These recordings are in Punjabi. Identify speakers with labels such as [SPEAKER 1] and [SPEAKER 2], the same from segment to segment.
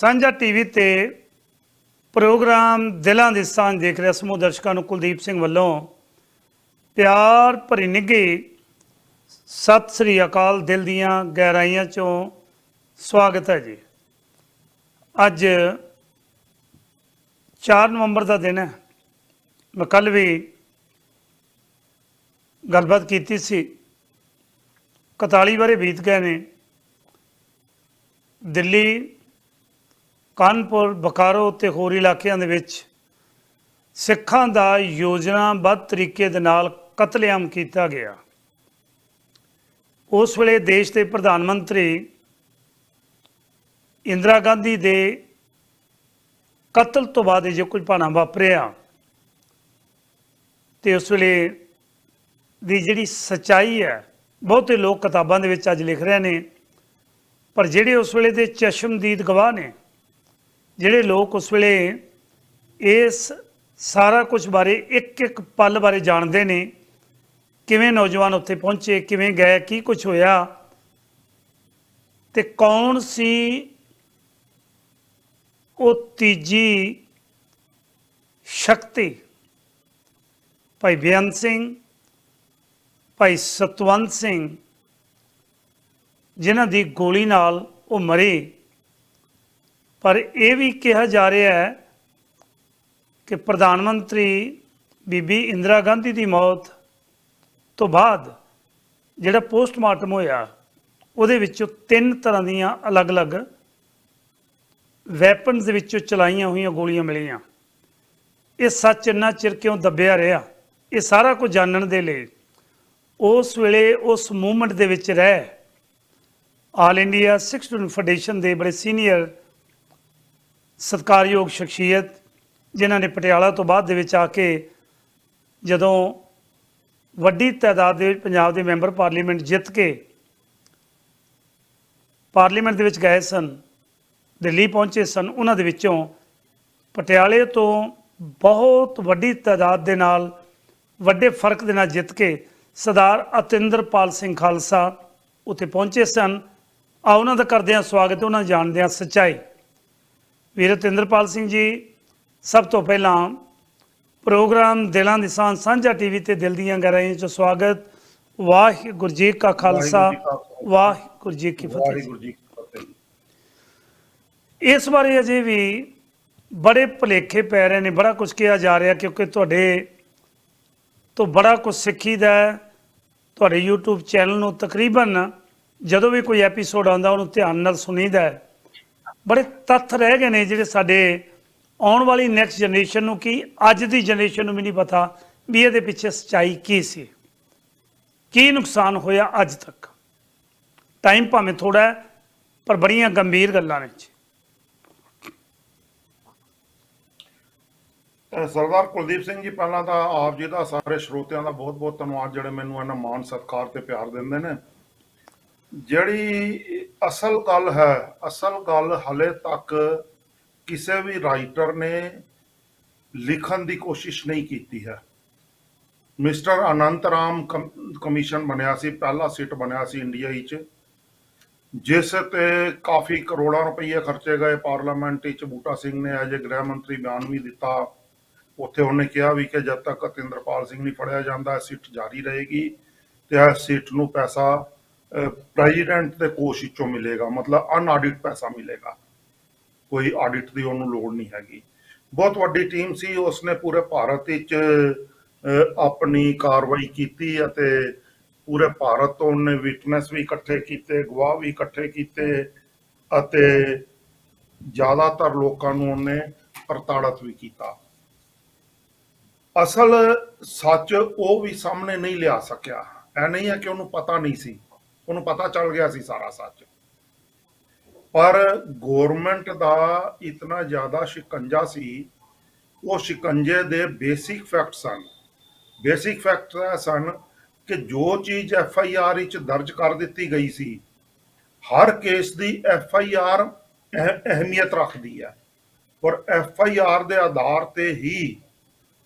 [SPEAKER 1] ਸਾਂਝਾ ਟੀਵੀ ਤੇ ਪ੍ਰੋਗਰਾਮ ਦਿਲਾਂ ਦੀ ਸਾਂਝ ਦੇਖ ਰਿਹਾ ਸਮੂਹ ਦਰਸ਼ਕਾਂ ਨੂੰ ਕੁਲਦੀਪ ਸਿੰਘ ਵੱਲੋਂ। ਪਿਆਰ ਭਰੀ ਨਿੱਘੀ ਸਤਿ ਸ੍ਰੀ ਅਕਾਲ, ਦਿਲ ਦੀਆਂ ਗਹਿਰਾਈਆਂ ਚੋਂ ਸਵਾਗਤ ਹੈ ਜੀ। ਅੱਜ 4 ਨਵੰਬਰ ਦਾ ਦਿਨ ਹੈ। ਮੈਂ ਕੱਲ ਵੀ ਗੱਲਬਾਤ ਕੀਤੀ ਸੀ। 41 ਬਾਰੇ ਬੀਤ ਗਏ ਨੇ। ਦਿੱਲੀ ਕਾਨਪੁਰ, ਬਕਾਰੋ ਤੇ ਹੋਰ ਇਲਾਕਿਆਂ ਦੇ ਵਿੱਚ ਸਿੱਖਾਂ ਦਾ ਯੋਜਨਾਬੱਧ ਤਰੀਕੇ ਦੇ ਨਾਲ ਕਤਲੇਆਮ ਕੀਤਾ ਗਿਆ। ਉਸ ਵੇਲੇ ਦੇਸ਼ ਦੇ ਪ੍ਰਧਾਨ ਮੰਤਰੀ ਇੰਦਰਾ ਗਾਂਧੀ ਦੇ ਕਤਲ ਤੋਂ ਬਾਅਦ ਇਹ ਜੋ ਕੁਝ ਭਾਣਾ ਵਾਪਰਿਆ ਤੇ ਉਸ ਵੇਲੇ ਦੀ ਜਿਹੜੀ ਸਚਾਈ ਹੈ, ਬਹੁਤੇ ਲੋਕ ਕਿਤਾਬਾਂ ਦੇ ਵਿੱਚ ਅੱਜ ਲਿਖ ਰਹੇ ਨੇ, ਪਰ ਜਿਹੜੇ ਉਸ ਵੇਲੇ ਦੇ ਚਸ਼ਮਦੀਦ ਗਵਾਹ ਨੇ ਜਿਹੜੇ ਲੋਕ ਉਸ ਵੇਲੇ ਇਸ ਸਾਰਾ ਕੁਝ ਬਾਰੇ ਇੱਕ ਇੱਕ ਪਲ ਬਾਰੇ ਜਾਣਦੇ ਨੇ, ਕਿਵੇਂ ਨੌਜਵਾਨ ਉੱਥੇ ਪਹੁੰਚੇ, ਕਿਵੇਂ ਗਏ, ਕੀ ਕੁਝ ਹੋਇਆ ਤੇ ਕੌਣ ਸੀ ਉਹ ਤੀਜੀ ਸ਼ਕਤੀ? ਭਾਈ ਬੇਅੰਤ ਸਿੰਘ, ਭਾਈ ਸਤਵੰਤ ਸਿੰਘ, ਜਿਨ੍ਹਾਂ ਦੀ ਗੋਲੀ ਨਾਲ ਉਹ ਮਰੇ। ਪਰ ਇਹ ਵੀ ਕਿਹਾ ਜਾ ਰਿਹਾ ਹੈ ਕਿ ਪ੍ਰਧਾਨ ਮੰਤਰੀ ਬੀਬੀ ਇੰਦਰਾ ਗਾਂਧੀ ਦੀ ਮੌਤ ਤੋਂ ਬਾਅਦ ਜਿਹੜਾ ਪੋਸਟਮਾਰਟਮ ਹੋਇਆ, ਉਹਦੇ ਵਿੱਚੋਂ ਤਿੰਨ ਤਰ੍ਹਾਂ ਦੀਆਂ ਅਲੱਗ-ਅਲੱਗ ਵੈਪਨਸ ਦੇ ਵਿੱਚੋਂ ਚਲਾਈਆਂ ਹੋਈਆਂ ਗੋਲੀਆਂ ਮਿਲੀਆਂ। ਇਹ ਸੱਚ ਇੰਨਾ ਚਿਰ ਕਿਉਂ ਦੱਬਿਆ ਰਿਹਾ? ਇਹ ਸਾਰਾ ਕੁਝ ਜਾਣਨ ਦੇ ਲਈ ਉਸ ਵੇਲੇ ਉਸ ਮੂਵਮੈਂਟ ਦੇ ਵਿੱਚ ਰਹਿ all India Sikh student federation ਦੇ ਬੜੇ ਸੀਨੀਅਰ ਸਤਿਕਾਰਯੋਗ ਸ਼ਖਸੀਅਤ ਜਿਨ੍ਹਾਂ ਨੇ ਪਟਿਆਲਾ ਤੋਂ ਬਾਅਦ ਦੇ ਵਿੱਚ ਆ ਕੇ ਜਦੋਂ ਵੱਡੀ ਤਾਦਾਦ ਦੇ ਵਿੱਚ ਪੰਜਾਬ ਦੇ ਮੈਂਬਰ ਪਾਰਲੀਮੈਂਟ ਜਿੱਤ ਕੇ ਪਾਰਲੀਮੈਂਟ ਦੇ ਵਿੱਚ ਗਏ ਸਨ, ਦਿੱਲੀ ਪਹੁੰਚੇ ਸਨ, ਉਹਨਾਂ ਦੇ ਵਿੱਚੋਂ ਪਟਿਆਲੇ ਤੋਂ ਬਹੁਤ ਵੱਡੀ ਤਾਦਾਦ ਦੇ ਨਾਲ ਵੱਡੇ ਫ਼ਰਕ ਦੇ ਨਾਲ ਜਿੱਤ ਕੇ ਸਰਦਾਰ ਅਤਿੰਦਰਪਾਲ ਸਿੰਘ ਖਾਲਸਾ ਉੱਥੇ ਪਹੁੰਚੇ ਸਨ। ਆ ਉਹਨਾਂ ਦਾ ਕਰਦੇ ਹਾਂ ਸਵਾਗਤ ਉਹਨਾਂ ਜਾਣਦੇ ਹਾਂ ਸੱਚਾਈ। ਵੀਰ ਅਤਿੰਦਰਪਾਲ ਸਿੰਘ ਜੀ ਸਭ ਤੋਂ ਪਹਿਲਾਂ ਪ੍ਰੋਗਰਾਮ ਦਿਲਾਂ ਦੀ ਸਾਂਝ ਸਾਂਝਾ ਟੀਵੀ ਤੇ ਦਿਲ ਦੀਆਂ ਗਹਿਰਾਈਆਂ ਚ ਸਵਾਗਤ। ਵਾਹਿਗੁਰੂ ਜੀ ਕਾ ਖਾਲਸਾ ਵਾਹਿਗੁਰੂ ਜੀ ਕੀ ਫਤਿਹ। ਇਸ ਬਾਰੇ ਅਜੇ ਵੀ ਬੜੇ ਭੁਲੇਖੇ ਪੈ ਰਹੇ ਨੇ ਬੜਾ ਕੁਝ ਕਿਹਾ ਜਾ ਰਿਹਾ ਕਿਉਂਕਿ ਤੁਹਾਡੇ ਤੋਂ ਬੜਾ ਕੁਝ ਸਿੱਖੀਦਾ ਹੈ। ਤੁਹਾਡੇ YouTube ਚੈਨਲ ਨੂੰ ਤਕਰੀਬਨ ਜਦੋਂ ਵੀ ਕੋਈ ਐਪੀਸੋਡ ਆਉਂਦਾ ਉਹਨੂੰ ਧਿਆਨ ਨਾਲ ਸੁਣੀਦਾ ਹੈ। ਬੜੇ ਤੱਥ ਰਹਿ ਗਏ ਨੇ ਜਿਹੜੇ ਸਾਡੇ ਆਉਣ ਵਾਲੀ ਨੈਕਸਟ ਜਨਰੇਸ਼ਨ ਨੂੰ ਕੀ, ਅੱਜ ਦੀ ਜਨਰੇਸ਼ਨ ਨੂੰ ਵੀ ਨਹੀਂ ਪਤਾ ਵੀ ਇਹਦੇ ਪਿੱਛੇ ਸੱਚਾਈ ਕੀ ਸੀ। ਕੀ ਨੁਕਸਾਨ ਹੋਇਆ ਅੱਜ ਤੱਕ? ਟਾਈਮ ਭਾਵੇਂ ਥੋੜਾ ਹੈ, ਪਰ ਬੜੀਆਂ ਗੰਭੀਰ ਗੱਲਾਂ ਨੇ ਜੀ।
[SPEAKER 2] ਸਰਦਾਰ ਕੁਲਦੀਪ ਸਿੰਘ ਜੀ, ਪਹਿਲਾਂ ਤਾਂ ਆਪ ਜੀ ਦਾ ਸਾਰੇ ਸਰੋਤਿਆਂ ਦਾ ਬਹੁਤ-ਬਹੁਤ ਧੰਨਵਾਦ, ਜਿਹੜੇ ਮੈਨੂੰ ਇਹਨਾਂ ਮਾਣ ਸਤਿਕਾਰ ਤੇ ਪਿਆਰ ਦਿੰਦੇ ਨੇ। ਜਿਹੜੀ ਅਸਲ ਗੱਲ ਹੈ, ਅਸਲ ਗੱਲ ਹਲੇ ਤੱਕ ਕਿਸੇ ਵੀ ਰਾਈਟਰ ਨੇ ਲਿਖਣ ਦੀ ਕੋਸ਼ਿਸ਼ ਨਹੀਂ ਕੀਤੀ ਹੈ। ਮਿਸਟਰ ਅਨੰਤ ਰਾਮ ਕਮ- ਕਮਿਸ਼ਨ ਬਣਿਆ ਸੀ, ਪਹਿਲਾ ਸਿੱਟ ਬਣਿਆ ਸੀ ਇੰਡੀਆ ਵਿੱਚ ਜਿਸ ਤੇ ਕਾਫੀ ਕਰੋੜਾਂ ਰੁਪਏ ਖਰਚੇ ਗਏ, ਪਾਰਲੀਮੈਂਟ ਵਿੱਚ ਬੂਟਾ ਸਿੰਘ ਨੇ ਅਜੇ ਗ੍ਰਹਿ ਮੰਤਰੀ ਬਿਆਨ ਵੀ ਦਿੱਤਾ, ਉੱਥੇ ਉਹਨੇ ਕਿਹਾ ਵੀ ਕਿ ਜਦ ਤੱਕ ਅਤਿੰਦਰਪਾਲ ਸਿੰਘ ਨਹੀਂ ਫੜਿਆ ਜਾਂਦਾ ਸਿੱਟ ਜਾਰੀ ਰਹੇਗੀ, ਤੇ ਇਹ ਸਿੱਟ ਨੂੰ ਪੈਸਾ ਪ੍ਰੈਜ਼ੀਡੈਂਟ ਦੇ ਕੋਸ਼ ਵਿੱਚੋਂ ਮਿਲੇਗਾ, ਮਤਲਬ ਅਨਆਡਿਟ ਪੈਸਾ ਮਿਲੇਗਾ। ਕੋਈ ਆਡਿਟ ਦੀ ਉਹਨੂੰ ਲੋੜ ਨਹੀਂ ਹੈਗੀ। ਬਹੁਤ ਵੱਡੀ ਟੀਮ ਸੀ, ਉਸਨੇ ਪੂਰੇ ਭਾਰਤ ਵਿੱਚ ਆਪਣੀ ਕਾਰਵਾਈ ਕੀਤੀ ਅਤੇ ਪੂਰੇ ਭਾਰਤ ਤੋਂ ਉਹਨੇ ਵਿਟਨੈਸ ਵੀ ਇਕੱਠੇ ਕੀਤੇ, ਗਵਾਹ ਵੀ ਇਕੱਠੇ ਕੀਤੇ ਅਤੇ ਜ਼ਿਆਦਾਤਰ ਲੋਕਾਂ ਨੂੰ ਉਹਨੇ ਪ੍ਰਤਾੜਤ ਵੀ ਕੀਤਾ। ਅਸਲ ਸੱਚ ਉਹ ਵੀ ਸਾਹਮਣੇ ਨਹੀਂ ਲਿਆ ਸਕਿਆ। ਇਹ ਨਹੀਂ ਹੈ ਕਿ ਉਹਨੂੰ ਪਤਾ ਨਹੀਂ ਸੀ। ਉਹਨੂੰ ਪਤਾ ਚੱਲ ਗਿਆ ਸੀ ਸਾਰਾ ਸੱਚ। ਪਰ ਗਵਰਨਮੈਂਟ ਦਾ ਇਤਨਾ ਜ਼ਿਆਦਾ ਸ਼ਿਕੰਜਾ ਸੀ, ਉਹ ਸ਼ਿਕੰਜੇ ਦੇ ਬੇਸਿਕ ਫੈਕਟ ਸਨ। ਬੇਸਿਕ ਫੈਕਟ ਸਨ ਕਿ ਜੋ ਚੀਜ਼ ਐਫ ਆਈ ਆਰ ਵਿੱਚ ਦਰਜ ਕਰ ਦਿੱਤੀ ਗਈ ਸੀ, ਹਰ ਕੇਸ ਦੀ ਐਫ ਆਈ ਆਰ ਅਹਿਮੀਅਤ ਰੱਖਦੀ ਹੈ। ਔਰ ਐਫ ਆਈ ਆਰ ਦੇ ਆਧਾਰ ਤੇ ਹੀ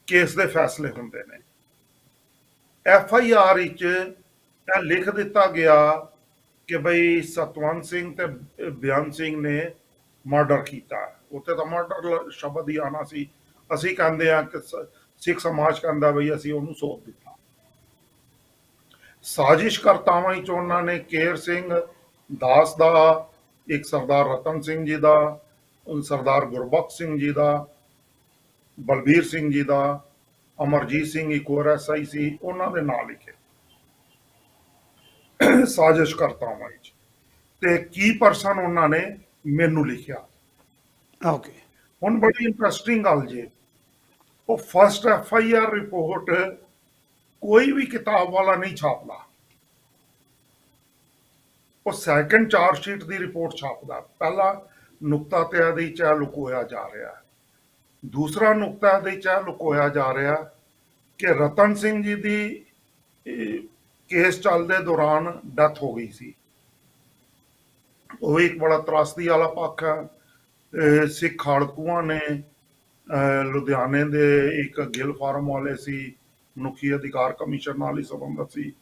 [SPEAKER 2] ਕੇਸ ਦੇ ਫੈਸਲੇ ਹੁੰਦੇ ਨੇ। ਐਫ ਆਈ ਆਰ ਵਿੱਚ ਇਹ ਲਿਖ ਦਿੱਤਾ ਗਿਆ ਕਿ ਬਈ ਸਤਵੰਤ ਸਿੰਘ ਤੇ ਬਿਆਨ ਸਿੰਘ ਨੇ ਮਰਡਰ ਕੀਤਾ। ਹੈ। ਉੱਥੇ ਤਾਂ ਮਰਡਰ ਸ਼ਬਦ ਹੀ ਆਣਾ ਸੀ। ਅਸੀਂ ਕਹਿੰਦੇ ਆ ਕਿ ਸ- ਸਿੱਖ ਸਮਾਜ ਕਹਿੰਦਾ ਬਈ ਅਸੀਂ ਉਹਨੂੰ ਸੌਂਪ ਦਿੱਤਾ। ਸਾਜ਼ਿਸ਼ ਕਰਤਾਵਾਂ ਵਿੱਚ ਉਹਨਾਂ ਨੇ ਕੇਰ ਸਿੰਘ, ਦਾਸ ਦਾ, ਇੱਕ ਸਰਦਾਰ ਰਤਨ ਸਿੰਘ ਜੀ ਦਾ ਸਰਦਾਰ ਗੁਰਬਖਸ਼ ਸਿੰਘ ਜੀ ਦਾ, ਬਲਬੀਰ ਸਿੰਘ ਜੀ ਦਾ, ਅਮਰਜੀਤ ਸਿੰਘ ਇੱਕ ਹੋਰ ਐਸਆਈ ਸੀ, ਉਹਨਾਂ ਦੇ ਨਾਂ ਲਿਖੇ। ਸਾਜ਼ਿਸ਼ ਕਰਤਾਵਾਂ ਵਿੱਚ। ਤੇ ਕੀ ਪਰਸਨ ਉਹਨਾਂ ਨੇ ਮੈਨੂੰ ਲਿਖਿਆ।
[SPEAKER 1] ਓਕੇ
[SPEAKER 2] ਹੁਣ ਬੜੀ ਇੰਟਰਸਟਿੰਗ ਗੱਲ ਜੇ। ਉਹ first F I R report ਕੋਈ ਵੀ ਕਿਤਾਬ ਵਾਲਾ ਨਹੀਂ ਛਾਪਦਾ। ਉਹ ਸੈਕੰਡ ਚਾਰਜ ਸ਼ੀਟ ਦੀ ਰਿਪੋਰਟ ਛਾਪਦਾ। ਪਹਿਲਾ ਨੁਕਤਾ ਤੇ ਇਹਦੇ ਚ ਇਹ ਲੁਕੋਇਆ ਜਾ ਰਿਹਾ। ਦੂਸਰਾ ਨੁਕਤਾ ਇਹਦੇ ਚ ਇਹ ਲੁਕੋਇਆ ਜਾ ਰਿਹਾ ਕਿ ਰਤਨ ਸਿੰਘ ਜੀ ਦੀ ਕੇਸ ਚੱਲਦੇ ਦੌਰਾਨ ਡੈਥ ਹੋ ਗਈ ਸੀ। ਉਹ ਵੀ ਇੱਕ ਬੜਾ ਤਰਾਸਦੀ ਵਾਲਾ ਪੱਖ ਹੈ ਸਿੱਖ ਖਾੜਕੂਆਂ ਨੇ ਲੁਧਿਆਣੇ ਦੇ ਇੱਕ ਗਿੱਲ ਫਾਰਮ ਵਾਲੇ ਸੀ, ਮਨੁੱਖੀ ਅਧਿਕਾਰ ਕਮਿਸ਼ਨ ਨਾਲ ਹੀ ਸੰਬੰਧਤ ਸੀ।